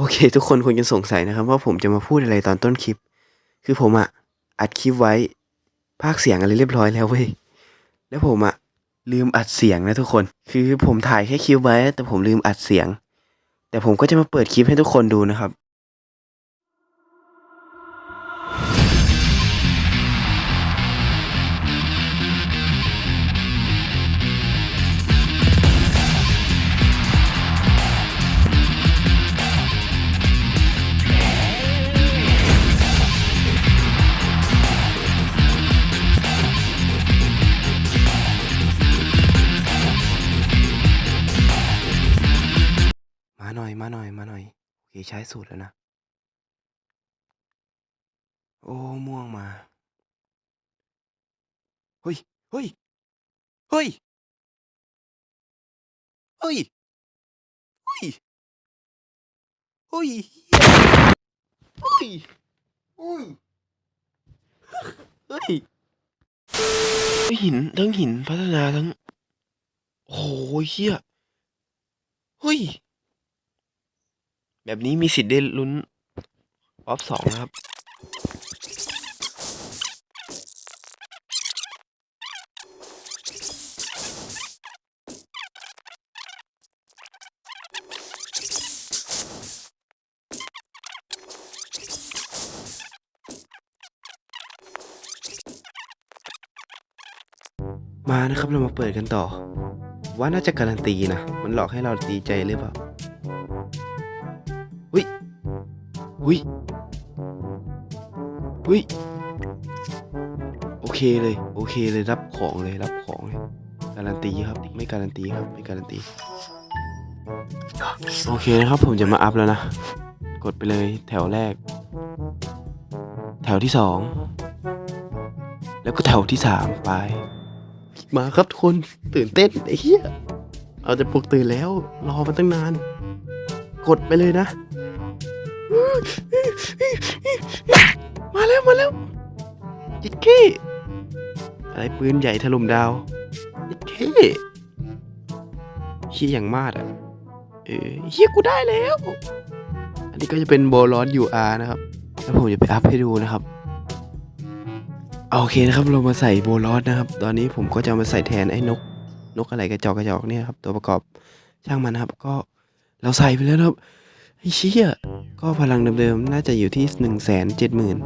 โอเค ทุกคนคงจะสงสัยนะครับ ว่าผมจะมาพูดอะไรตอนต้นคลิป คือผมอะอัดคลิปไว้พากเสียงอะไรเรียบร้อยแล้วเว้ยแล้วผมอะลืมอัดเสียงนะทุกคน คือผมถ่ายแค่คลิปไว้ แต่ผมลืมอัดเสียง แต่ผมก็จะมาเปิดคลิปให้ทุกคนดูนะครับ ใช้สูตรแล้วนะ โอ้ ม่วงมา เฮ้ย เฮ้ย เฮ้ย เฮ้ย เฮ้ย เฮ้ย เฮ้ย เฮ้ย เฮ้ย หิน ทั้งหินพัฒนาทั้ง โอ้โหเฮียเฮ้ย แบบนี้มีสิทธิ์ได้ลุ้นรอบสองนะครับ มานะครับเรามาเปิดกันต่อ ว่าน่าจะการันตีนะ มันหลอกให้เราดีใจหรือเปล่า วิวิโอเคเลย โอเคเลยรับของเลยรับของเลยการันตีครับ ไม่การันตีครับ ไม่การันตี โอเคนะครับผมจะมาอัพแล้วนะ กดไปเลยแถวแรก แถวที่สองแล้วก็แถวที่สามไป มาครับทุกคนตื่นเต้นไอ้เหี้ยเอาจะปลุกตื่นแล้ว รอมาตั้งนาน กดไปเลยนะ มาแล้วมาแล้วจิตเก้อะไรปืนใหญ่ถล่มดาวจิตเก้เฮียอย่างมากอะเออเฮียกูได้แล้ว อันนี้ก็จะเป็นโบลอนยูอาร์นะครับ แล้วผมจะไปอัพให้ดูนะครับโอเคนะครับเรามาใส่โบลอสนะครับ ตอนนี้ผมก็จะมาใส่แทนไอ้นก นกอะไรกระจอกกระจอกเนี่ยครับตัวประกอบช่างมันนะครับ ก็เราใส่ไปแล้วนะครับ ไอ้เชี่ยก็พลังเดิมๆ น่าจะอยู่ที่หนึ่งแสนเจ็ดหมื่น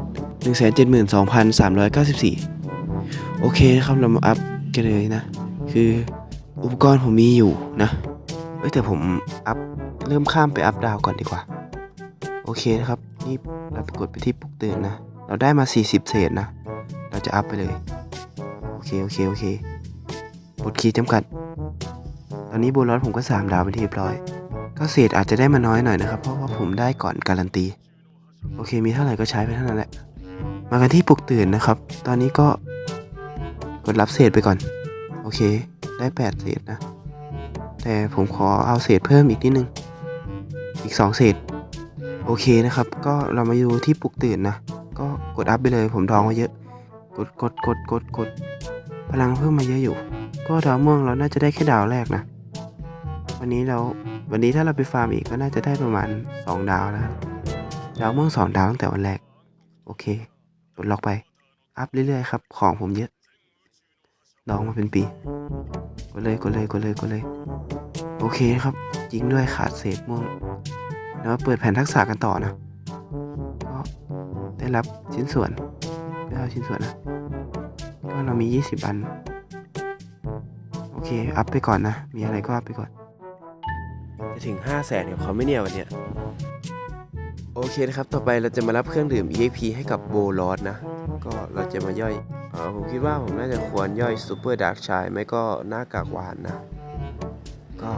หนึ่งแสนเจ็ดหมื่นสองพันสามร้อยเก้าสิบสี่โอเคนะครับ เรามาอัพกันเลยนะ คืออุปกรณ์ผมมีอยู่นะเอ้แต่ผมอัพ เริ่มข้ามไปอัพดาวก่อนดีกว่า โอเคนะครับ นี่เราไปกดไปที่ปลุกเตื่นนะ เราได้มาสี่สิบเศษนะ เราจะอัพไปเลย โอเค โอเค โอเคกดคีย์จำกัด ตอนนี้บลอสผมก็สามดาวเป็นที่เรียบร้อย ก็เศษอาจจะได้มาน้อยหน่อยนะครับ เพราะว่าผมได้ก่อนการันตี โอเคมีเท่าไหร่ก็ใช้ไปเท่านั้นแหละ มากันที่ปลุกตื่นนะครับ ตอนนี้ก็กดรับเศษไปก่อน โอเค ได้แปดเศษนะ แต่ผมขอเอาเศษเพิ่มอีกนิดนึง อีกสองเศษ โอเคนะครับ ก็เรามาดูที่ปลุกตื่นนะ ก็กดอัพไปเลยผมดองไว้เยอะ กดกดกดกดกดพลังเพิ่มมาเยอะอยู่ ก็ดาวม่วงเราน่าจะได้แค่ดาวแรกนะ วันนี้เราวันนี้ถ้าเราไปฟาร์มอีกก็น่าจะได้ประมาณ 2 ดาวนะดาวม่วงสองดาวตั้งแต่วันแรก โอเคกดล็อกไป อัพเรื่อยๆครับ ของผมเยอะดองมาเป็นปีกดเลยกดเลยกดเลยกดเลย โอเคครับจริงด้วยขาดเศษม่วงแล้วมาเปิดแผ่นทักษะกันต่อนะก็ได้รับชิ้นส่วนได้รับชิ้นส่วนนะก็เรามี 20 อัน โอเค อัพไปก่อนนะ มีอะไรก็อัพไปก่อน ถึง 5 0 0แสนกับเขาไม่เนี่ยวันเนี้ยโอเคนะครับ ต่อไปเราจะมารับเครื่องดื่ม EXP ให้กับโบลอสนะ ก็เราจะมาย่อยเออผมคิดว่าผมน่าจะควรย่อยซูเปอร์ดาร์กชายไม่ก็หน้ากากหวานนะ ก็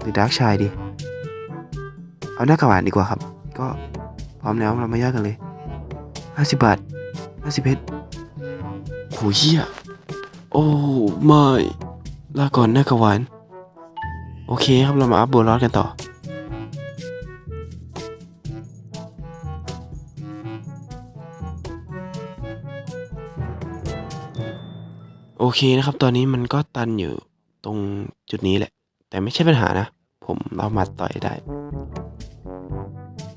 หรือดาร์กชายดีเอาหน้ากากหวานดีกว่าครับ ก็พร้อมแล้วเรามาย่อยกันเลยห้าสิบบาทห้าสิบเพชรโหเหี้ยโอ้ไม่ ลาก่อนหน้ากวาน โอเคครับเรามาอัพโบลอสกันต่อ โอเคนะครับ ตอนนี้มันก็ตันอยู่ตรงจุดนี้แหละ แต่ไม่ใช่ปัญหานะ ผมเอามาต่อยได้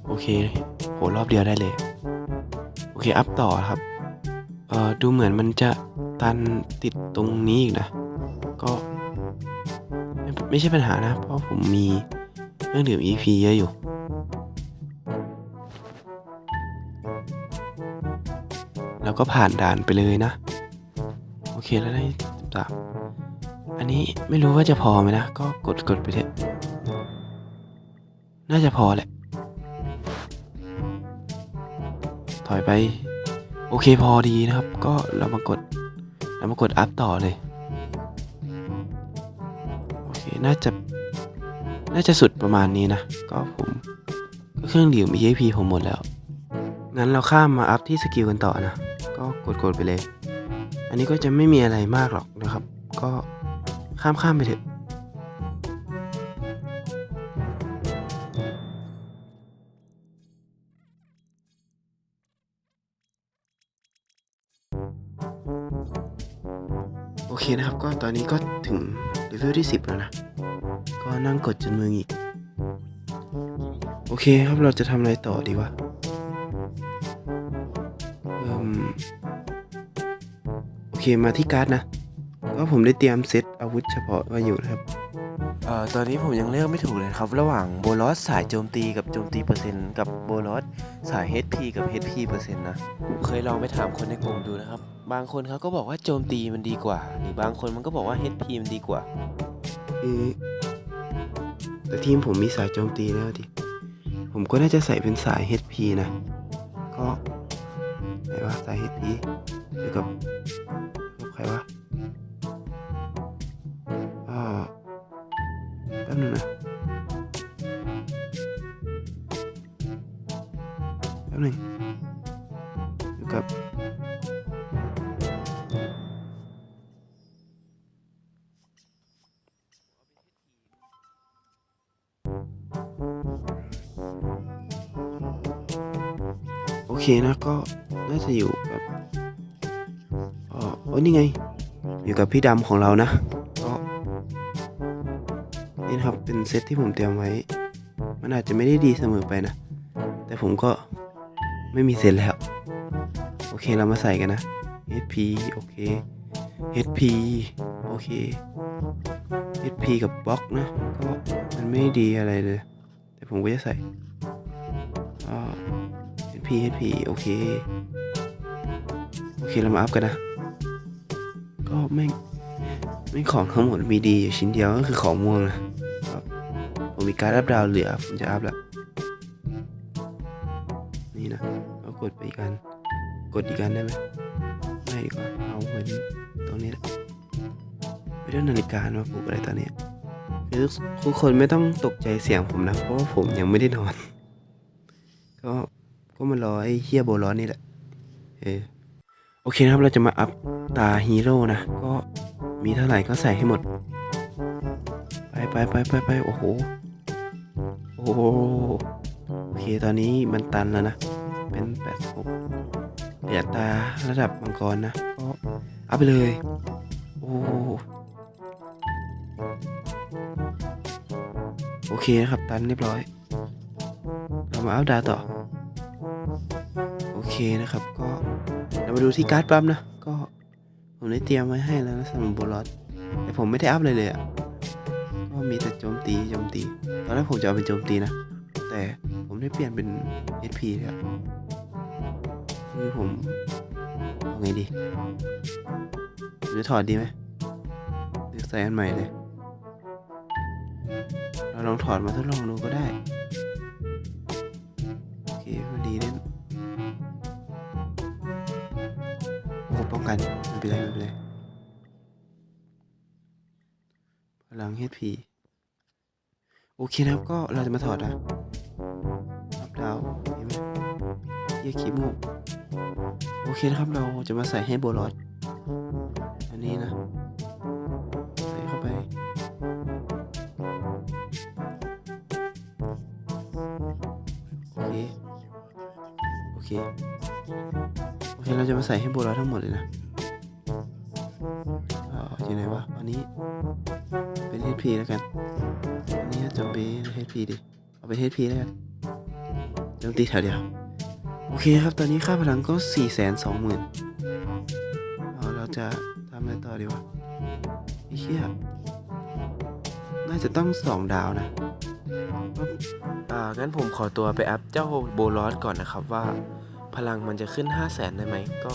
โอเค โหรอบเดียวได้เลย โอเค อัพต่อครับ เอ่อ ดูเหมือนมันจะตันติดตรงนี้อีกนะ ก็ ไม่ใช่ปัญหานะ เพราะผมมีเครื่องดื่ม EP เยอะอยู่ แล้วก็ผ่านด่านไปเลยนะ โอเคแล้วได้สิบสามอันนี้ไม่รู้ว่าจะพอไหมนะ ก็กดกดไปเถอะ น่าจะพอแหละ ถอยไป โอเคพอดีนะครับ ก็เรามากด เรามากดอัพต่อเลย น่าจะ น่าจะสุดประมาณนี้นะ ก็ผมก็เครื่องดื่ม EXP ผมหมดแล้ว งั้นเราข้ามมาอัพที่สกิลกันต่อนะ ก็กดกดไปเลย อันนี้ก็จะไม่มีอะไรมากหรอกนะครับ ก็ข้ามข้ามไปเถอะโอเคนะครับ ก็ตอนนี้ก็ถึง เลเวลที่ 10 แล้วนะ ก็นั่งกดจนมืออีก โอเคครับเราจะทำอะไรต่อดีวะเอิ่มโอเคมาที่การ์ดนะ ก็ผมได้เตรียมเซตอาวุธเฉพาะไว้อยู่นะครับ เอ่อตอนนี้ผมยังเลือกไม่ถูกเลยครับ ระหว่างโบลอสสายโจมตีกับโจมตีเปอร์เซ็นต์กับโบลอส สาย HP กับ HP เปอร์เซ็นต์นะ เคยลองไปถามคนในกลุ่มดูนะครับ บางคนเขาก็บอกว่าโจมตีมันดีกว่า หรือบางคนมันก็บอกว่า HP มันดีกว่าคือแต่ทีมผมมีสายโจมตีแล้วดิ ผมก็น่าจะใส่เป็นสาย HP นะ ก็ไหนวะสาย HP เดี๋ยวกับกับใครวะอ่าแป๊บนึงนะ เคนะก็น่าจะอยู่กับอ๋อโอ้นี่ไง อยู่กับพี่ดำของเรานะ ก็นี่ครับเป็นเซตที่ผมเตรียมไว้ มันอาจจะไม่ได้ดีเสมอไปนะ แต่ผมก็ไม่มีเซตแล้ว โอเคเรามาใส่กันนะ HP โอเค HP โอเค HP กับบล็อกนะ ก็มันไม่ดีอะไรเลย แต่ผมก็จะใส่อ่า HP HP โอเค โอเค เรามาอัพกันนะ ก็ไม่ไม่ของทั้งหมดมีดีอยู่ชิ้นเดียวก็คือของม่วงนะครับผมมีการอัพดาวเหลือ ผมจะอัพละนี่นะเอากดไปอีกอัน กดอีกอันได้ไหมไม่ดีกว่าเอาเหมือนตรงนี้แหละไม่ได้นาฬิกามาปลุกอะไรตอนนี้คือทุกคนไม่ต้องตกใจเสียงผมนะ เพราะว่าผมยังไม่ได้นอน ก็ ก็มารอไอ้เฮียโบร้อนนี่แหละ เออ โอเคนะครับ เราจะมาอัพตาฮีโร่นะ ก็มีเท่าไหร่ก็ใส่ให้หมด ไปไปไปไปไปโอ้โห โอ้โห โอเค ตอนนี้มันตันแล้วนะ เป็นแปดหกเหลือตาระดับมังกรนะ ก็อัพไปเลย โอ้โอเคนะครับ ตันเรียบร้อย เรามาอัพดาต่อ เคนะครับก็เรามาดูที่การ์ดปั๊มนะ ก็ผมได้เตรียมไว้ให้แล้วนะสำหรับโบลอสแต่ผมไม่ได้อัพเลยเลยอะก็มีแต่โจมตีโจมตี ตอนแรกผมจะเอาเป็นโจมตีนะ แต่ผมได้เปลี่ยนเป็น HP แล้วคือผมเอาไงดีผมจะถอดดีไหมหรือใส่อันใหม่เลย เราลองถอดมาทดลองดูก็ได้ กันไม่เป็นไรไม่เป็นไรพลัง HP โอเคนะครับก็เราจะมาถอดนะอัพดาวเห็นไหมเยี่ยคีมูกโอเคนะครับเราจะมาใส่ให้โบลอดอันนี้นะ ใส่เข้าไปโอเคโอเค โอเคเราจะมาใส่ให้โบราทั้งหมดเลยนะอ่าอยู่ไหนวะอันนี้เป็น HP แล้วกันอันนี้โจมตีเฮดพีดิ เอาไปเฮดพีแล้วกันโจมตีแถวเดียว โอเคครับ ตอนนี้ค่าพลังก็สี่แสนสองหมื่นเอาเราจะทำอะไรต่อดีวะไอ้เหี้ยน่าจะต้องสองดาวนะอ่างั้นผมขอตัวไปอัพเจ้าโบลอสก่อนนะครับว่า พลังมันจะขึ้น 5 0 0แสนได้ไหมก็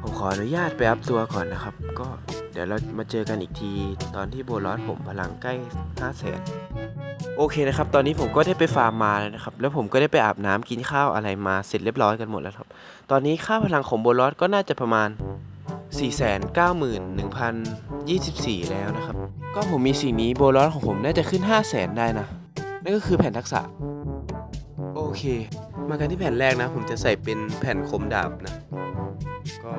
ผมขออนุญาตไปอัพตัวก่อนนะครับ ก็เดี๋ยวเรามาเจอกันอีกที ตอนที่โบลอสผมพลังใกล้ 5 0 0แสนโอเคนะครับ ตอนนี้ผมก็ได้ไปฟาร์มมาแล้วนะครับ แล้วผมก็ได้ไปอาบน้ำกินข้าวอะไรมาเสร็จเรียบร้อยกันหมดแล้วครับ ตอนนี้ค่าพลังของโบลอสก็น่าจะประมาณ 491,024 แล้วนะครับ ก็ผมมีสิ่งนี้โบลอสของผมน่าจะขึ้น 5 0 0แสนได้นะ นั่นก็คือแผ่นทักษะ โอเค มากันที่แผ่นแรกนะ ผมจะใส่เป็นแผ่นคมดาบนะ ก็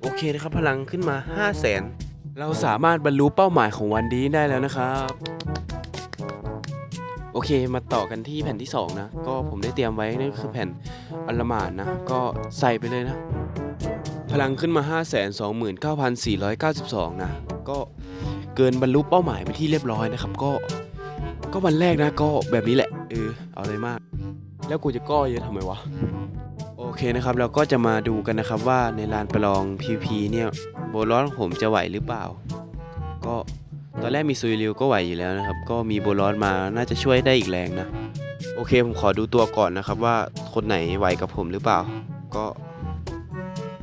โอเคนะครับ พลังขึ้นมา 5 0 0แสนเราสามารถบรรลุเป้าหมายของวันนี้ได้แล้วนะครับ โอเคมาต่อกันที่แผ่นที่ 2 นะ ก็ผมได้เตรียมไว้นั่นคือแผ่นอัลมานนะ ก็ใส่ไปเลยนะ พลังขึ้นมา 529,492 นะ ก็เกินบรรลุเป้าหมายไปที่เรียบร้อยนะครับ ก็ก็วันแรกนะก็แบบนี้แหละเออเอาเลยมาก แล้วกูจะก้อเยอะทำไมวะ โอเคนะครับเราก็จะมาดูกันนะครับว่าในลานประลอง PVP เนี่ยโบลอสของผมจะไหวหรือเปล่า ก็ตอนแรกมีซุยริวก็ไหวอยู่แล้วนะครับ ก็มีโบลอสมาน่าจะช่วยได้อีกแรงนะ โอเคผมขอดูตัวก่อนนะครับว่าคนไหนไหวกับผมหรือเปล่า ก็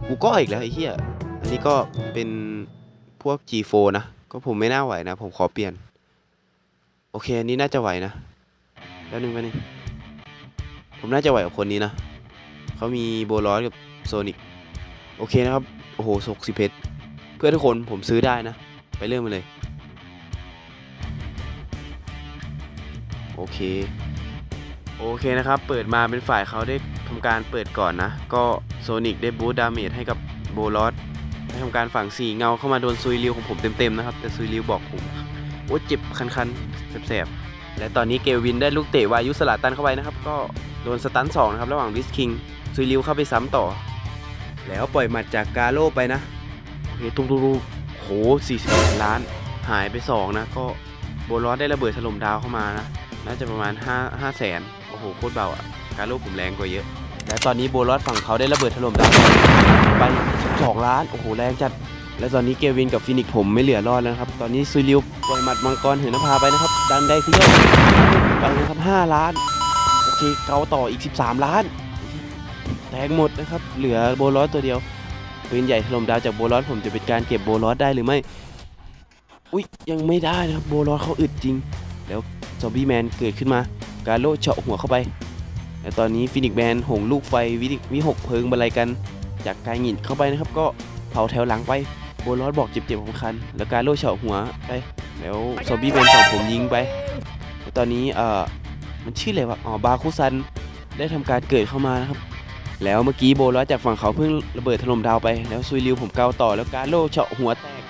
กูก็อีกแล้วไอ้เหี้ยอันนี้ก็เป็นพวก G4 นะ ก็ผมไม่น่าไหวนะ ผมขอเปลี่ยน โอเคอันนี้น่าจะไหวนะ แล้วนึงไปนึง ผมน่าจะไหวกับคนนี้นะเขามีโบลอสกับโซนิกโอเคนะครับ โอ้โหสกสิเพชรเพื่อทุกคนผมซื้อได้นะ ไปเริ่มมาเลย โอเค โอเคนะครับ เปิดมาเป็นฝ่ายเขาได้ทำการเปิดก่อนนะ ก็โซนิกได้บูสต์ดาเมจให้กับโบลอสได้ทำการฝังสี่เงาเข้ามาโดนซุยริวของผมเต็มๆนะครับ แต่ซุยริวบอกผมโอ้เจ็บคันๆแสบๆ และตอนนี้เกลวินได้ลูกเตะวายุสลาตันเข้าไปนะครับ ก็โดนสตันสองนะครับ ระหว่างวิสคิงซุยริวเข้าไปซ้ำต่อ แล้วปล่อยหมัดจากกาโลไปนะโอเคตุ้งๆโห40ล้าน หายไป 2 นะ ก็โบลอสได้ระเบิดถล่มดาวเข้ามานะ น่าจะประมาณ 5 5แสนโอ้โห โคตรเบาอะกาโลผมแรงกว่าเยอะ และตอนนี้โบลอสฝั่งเขาได้ระเบิดถล่มดาวไป 12 ล้าน โอ้โห แรงจัด และตอนนี้เกวินกับฟินิกผมไม่เหลือรอดแล้วครับ ตอนนี้ซุยริวปล่อยหมัดมังกรเหินนภาไปนะครับ ดันได้ซิโยไปนะครับ 5 ล้าน โอเค เกาต่ออีก 13 ล้าน แตกหมดนะครับ เหลือโบลอสตัวเดียวปืนใหญ่ถล่มดาวจากโบลอสผมจะเป็นการเก็บโบลอสได้หรือไม่ อุ๊ย ยังไม่ได้นะครับ โบลอสเขาอึดจริง แล้วซอมบี้แมนเกิดขึ้นมา การโลเจาะหัวเข้าไป และตอนนี้ฟินิกแมนหงลูกไฟวิวิหกเพลิงบรรลัยกัน จากการหงินเข้าไปนะครับ ก็เผาแถวหลังไป โบลอสบอกเจ็บๆของคัน แล้วการโล่เฉาะหัวไปแล้วซอมบี้แมนฝั่งผมยิงไปตอนนี้เอ่อมันชื่ออะไรวะอ๋อบาคุซันได้ทำการเกิดเข้ามานะครับ แล้วเมื่อกี้โบลอสจากฝั่งเขาเพิ่งระเบิดถล่มดาวไปแล้วซุยริวผมเกาต่อแล้วการโล่เฉาะหัวแตก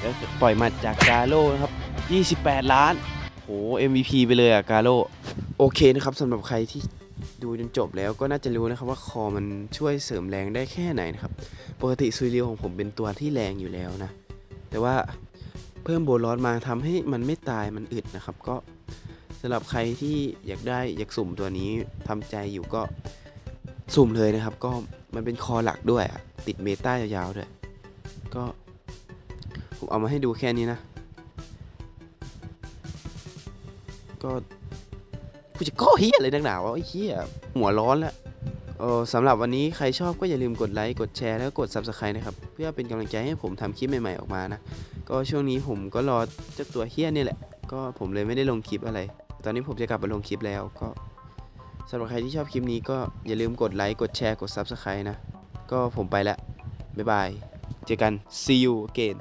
แล้วปล่อยมัดจากกาโลนะครับ 28 ล้านโห MVP ไปเลยอะกาโล โอเคนะครับสำหรับใครที่ ดูจนจบแล้วก็น่าจะรู้นะครับว่าคอมันช่วยเสริมแรงได้แค่ไหนนะครับ ปกติซุยริวของผมเป็นตัวที่แรงอยู่แล้วนะ แต่ว่าเพิ่มโบลอสมาทำให้มันไม่ตายมันอึดนะครับ ก็สำหรับใครที่อยากได้อยากสุ่มตัวนี้ทำใจอยู่ก็สุ่มเลยนะครับ ก็มันเป็นคอหลักด้วยติดเมตายาวๆด้วยก็ผมเอามาให้ดูแค่นี้นะ ก็ กูจะก้อเฮียอะไรนักหนาวะไอ้เฮียหัวร้อนแล้วเออสำหรับวันนี้ใครชอบก็อย่าลืมกดไลค์ กดแชร์ แล้วก็กด Subscribe นะครับ เพื่อเป็นกำลังใจให้ผมทำคลิปใหม่ๆออกมานะ ก็ช่วงนี้ผมก็รอเจ้าตัวเฮียนี่แหละ ก็ผมเลยไม่ได้ลงคลิปอะไร ตอนนี้ผมจะกลับมาลงคลิปแล้วก็สำหรับใครที่ชอบคลิปนี้ก็อย่าลืมกดไลค์ กดแชร์ กด Subscribe นะ ก็ผมไปล้วบ๊ายบาย เจอกัน see you again